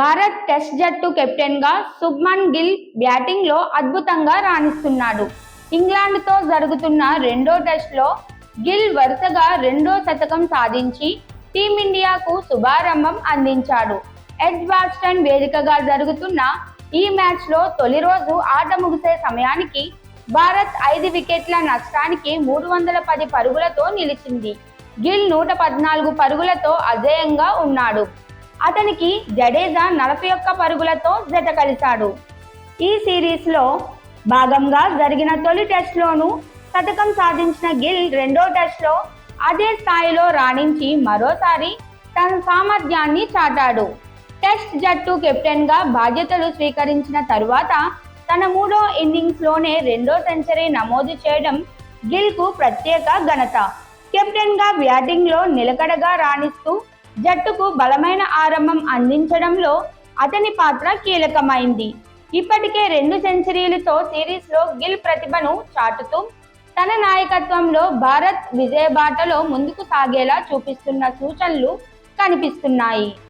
Bharat test జట్టు కెప్టెన్గా గిల్ బ్యాటింగ్లో అద్భుతంగా రాణిస్తున్నాడు. ఇంగ్లాండ్తో జరుగుతున్న రెండో టెస్ట్లో గిల్ వరుసగా రెండో శతకం సాధించి టీమిండియాకు శుభారంభం అందించాడు. ఎడ్ బాస్టన్ వేదికగా జరుగుతున్న ఈ మ్యాచ్లో తొలి రోజు ఆట ముగిసే సమయానికి భారత్ ఐదు వికెట్ల నష్టానికి మూడు వందల పది పరుగులతో నిలిచింది. గిల్ నూట పద్నాలుగు పరుగులతో అజేయంగా ఉన్నాడు. అతనికి జడేజా నలభై ఒక్క పరుగులతో జత కలిశాడు. ఈ సిరీస్లో భాగంగా జరిగిన తొలి టెస్ట్లోనూ శతకం సాధించిన గిల్ రెండో టెస్ట్లో అదే స్థాయిలో రాణించి మరోసారి తన సామర్థ్యాన్ని చాటాడు. టెస్ట్ జట్టు కెప్టెన్గా బాధ్యతలు స్వీకరించిన తరువాత తన మూడో ఇన్నింగ్స్లోనే రెండో సెంచరీ నమోదు చేయడం గిల్కు ప్రత్యేక ఘనత. కెప్టెన్గా బ్యాటింగ్లో నిలకడగా రాణిస్తూ జట్టుకు బలమైన ఆరంభం అందించడంలో అతని పాత్ర కీలకమైంది. ఇప్పటికే రెండు సెంచరీలతో సిరీస్లో గిల్ ప్రతిభను చాటుతూ తన నాయకత్వంలో భారత్ విజయబాటలో ముందుకు సాగేలా చూపిస్తున్న సూచనలు కనిపిస్తున్నాయి.